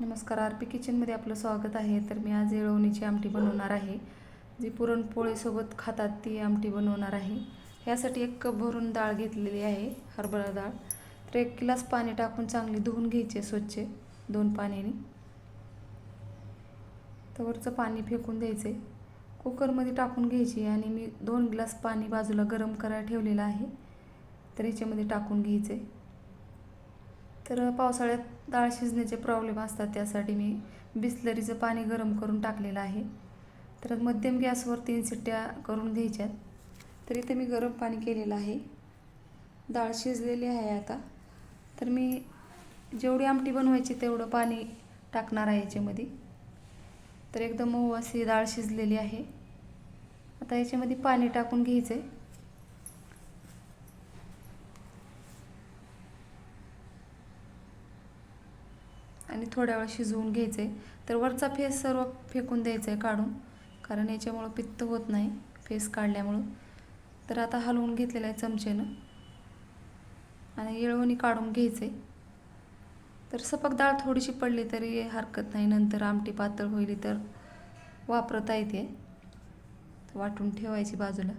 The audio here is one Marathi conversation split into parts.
नमस्कार आर पी किचनमध्ये आपलं स्वागत आहे. तर मी आज येळवणीची आमटी बनवणार आहे. जी पुरणपोळीसोबत खातात ती आमटी बनवणार आहे. यासाठी एक कप भरून डाळ घेतलेली आहे हरभरा डाळ. तर एक ग्लास पाणी टाकून चांगली धुवून घ्यायची आहे स्वच्छ दोन पाण्याने. तवरचं पाणी फेकून द्यायचं आहे कुकरमध्ये टाकून घ्यायची आणि मी दोन ग्लास पाणी बाजूला गरम करायला ठेवलेलं आहे. तर याच्यामध्ये टाकून घ्यायचं आहे तर पावसाळ्यात डाळ शिजण्याचे प्रॉब्लेम असतात त्यासाठी मी बिस्लरीचं पाणी गरम करून टाकलेलं आहे. तर मध्यम गॅसवर तीन शिट्ट्या करून घ्यायच्यात. तर इथे मी गरम पाणी केलेलं आहे. डाळ शिजलेली आहे आता. तर मी जेवढी आमटी बनवायची तेवढं पाणी टाकणार आहे याच्यामध्ये. तर एकदम मऊ अशी डाळ शिजलेली आहे. आता याच्यामध्ये पाणी टाकून घ्यायचं आहे आणि थोड्या वेळ शिजवून घ्यायचं. आहे तर वरचा फेस सर्व फेकून द्यायचा आहे काढून. कारण याच्यामुळं पित्त होत नाही फेस काढल्यामुळं. तर आता हलवून घेतलेलं आहे चमचेनं. आणि येळवणी काढून घ्यायचं. आहे तर सपक डाळ थोडीशी पडली तरी हरकत नाही. नंतर आमटी पातळ होईल तर वापरता येते. वाटून ठेवायची बाजूला.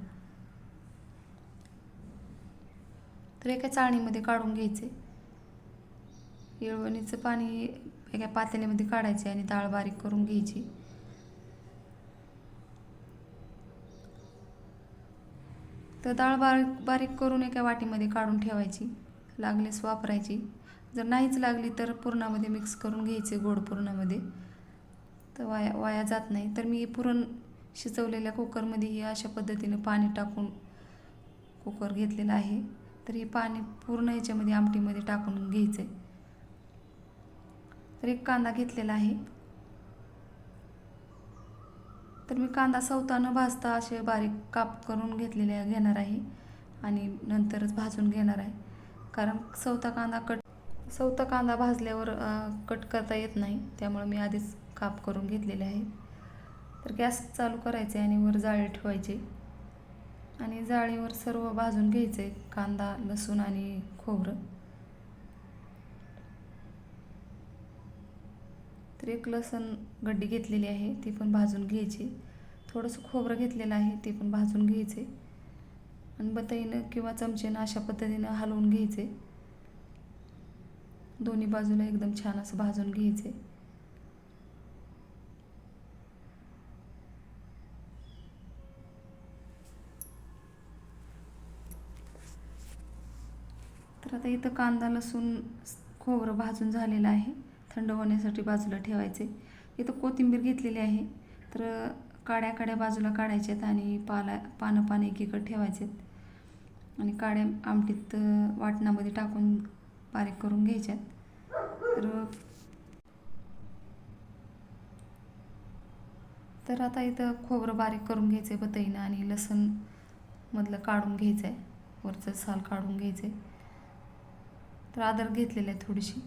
तर एका चाळणीमध्ये काढून घ्यायचे. येळवणीचं पाणी एका पातेल्यामध्ये काढायचे आणि डाळ बारीक करून घ्यायची. तर डाळ बारीक बारीक करून एका वाटीमध्ये काढून ठेवायची. लागलीच वापरायची. जर नाहीच लागली तर पुरणामध्ये मिक्स करून घ्यायचे गोड पुरणामध्ये. तर वाया वाया जात नाही. तर मी पुरण शिजवलेल्या कुकरमध्ये ही अशा पद्धतीने पाणी टाकून कुकर घेतलेला आहे. तर हे पाणी पूर्ण याच्यामध्ये आमटीमध्ये टाकून घ्यायचं आहे तर एक कांदा घेतलेला आहे. तर मी कांदा सवतानं भाजता असे बारीक काप करून घेतलेले घेणार आहे आणि नंतरच भाजून घेणार आहे. कारण सवता कांदा कट सवता कांदा भाजल्यावर कट करता येत नाही. त्यामुळे मी आधीच काप करून घेतलेले आहे. तर गॅस चालू करायचे आणि वर जाळी ठेवायचे. आणि जाळीवर सर्व भाजून घ्यायचे कांदा लसूण आणि खोबरं. तर एक लसण गड्डी घेतलेली आहे ती पण भाजून घ्यायची. थोडंसं खोबरं घेतलेलं आहे ते पण भाजून घ्यायचे. आणि बताईनं किंवा चमचेनं अशा पद्धतीनं हलवून घ्यायचे. दोन्ही बाजूला एकदम छान असं भाजून घ्यायचे. तर आता इथं कांदा लसूण खोबरं भाजून झालेलं आहे. थंड होण्यासाठी बाजूला ठेवायचे. इथं कोथिंबीर घेतलेली आहे. तर काड्या काड्या बाजूला काढायच्यात आणि पाला पानं पानं एकीकडे ठेवायचेत. आणि काड्या आमटीत वाटणामध्ये टाकून बारीक करून घ्यायच्यात. तर तर आता इथं खोबरं बारीक करून घ्यायचं आहे बतईनं आणि लसूण मधलं काढून घ्यायचं आहे वरचं साल काढून घ्यायचं आहे तर आदर घेतलेलं आहे थोडीशी.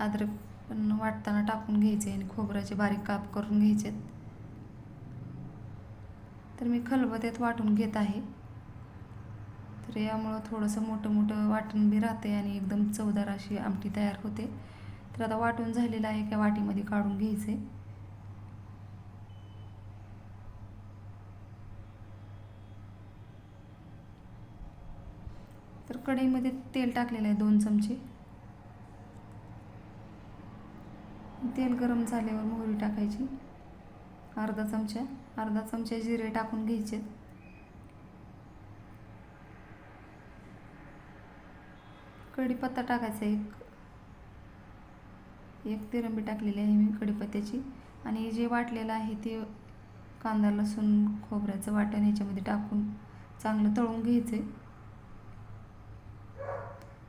अद्रक पण वाटताना टाकून घ्यायचे आणि खोबऱ्याचे बारीक काप करून घ्यायचे तर मी खलबत्यात वाटून घेत आहे. तर यामुळं थोडंसं मोठं मोठं वाटण बी राहते आणि एकदम चवदार अशी आमटी तयार होते. तर आता वाटून झालेलं आहे का वाटीमध्ये काढून घ्यायचे. तर कढईमध्ये तेल टाकलेलं आहे दोन चमचे. तेल गरम झाल्यावर मोहरी टाकायची. अर्धा चमचा अर्धा चमचा जिरे टाकून घ्यायचे कढीपत्ता टाकायचा एक. एक तिरंबी टाकलेली आहे मी कढीपत्त्याची. आणि जे वाटलेलं आहे ते कांदा लसूण खोबऱ्याचं वाटण ह्याच्यामध्ये टाकून चांगलं तळून घ्यायचं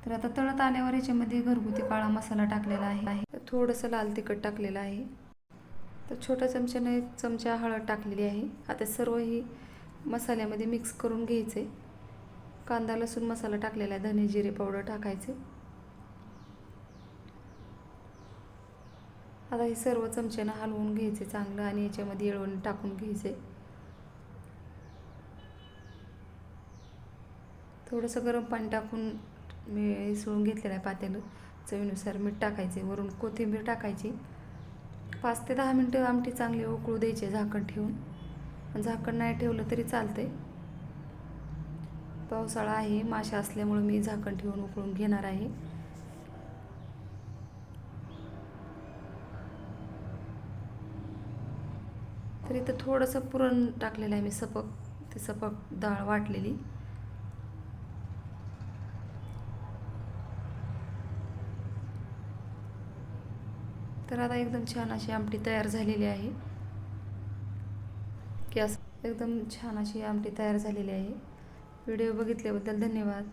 तर आता तळत आल्यावर याच्यामध्ये घरगुती काळा मसाला टाकलेला आहे. थोडंसं लाल तिखट टाकलेलं आहे. तर छोट्या चमच्याने एक चमचा हळद टाकलेली आहे. आता सर्व ही मसाल्यामध्ये मिक्स करून घ्यायचे. कांदा लसूण मसाला टाकलेला आहे. धने जिरे पावडर टाकायचे. आता हे सर्व चमच्यानं हलवून घ्यायचे चांगलं आणि याच्यामध्ये येळवण टाकून घ्यायचे. थोडंसं गरम पाणी टाकून मी मिसळून घेतलेलं आहे पातेलं. चवीनुसार मीठ टाकायचे वरून कोथिंबीर टाकायची. पाच ते दहा मिनटं आमटी चांगली उकळू द्यायची झाकण ठेवून. झाकण नाही ठेवलं तरी चालतंय. पावसाळा आहे माशा असल्यामुळं मी झाकण ठेवून उकळून घेणार आहे. तर इथं थोडंसं पुरण टाकलेलं आहे मी सपक. ते सपक डाळ वाटलेली. तर आता एकदम छान अशी आमटी तयार झालेली आहे. गॅस एकदम छान अशी आमटी तयार झालेली आहे. व्हिडिओ बघितल्याबद्दल धन्यवाद.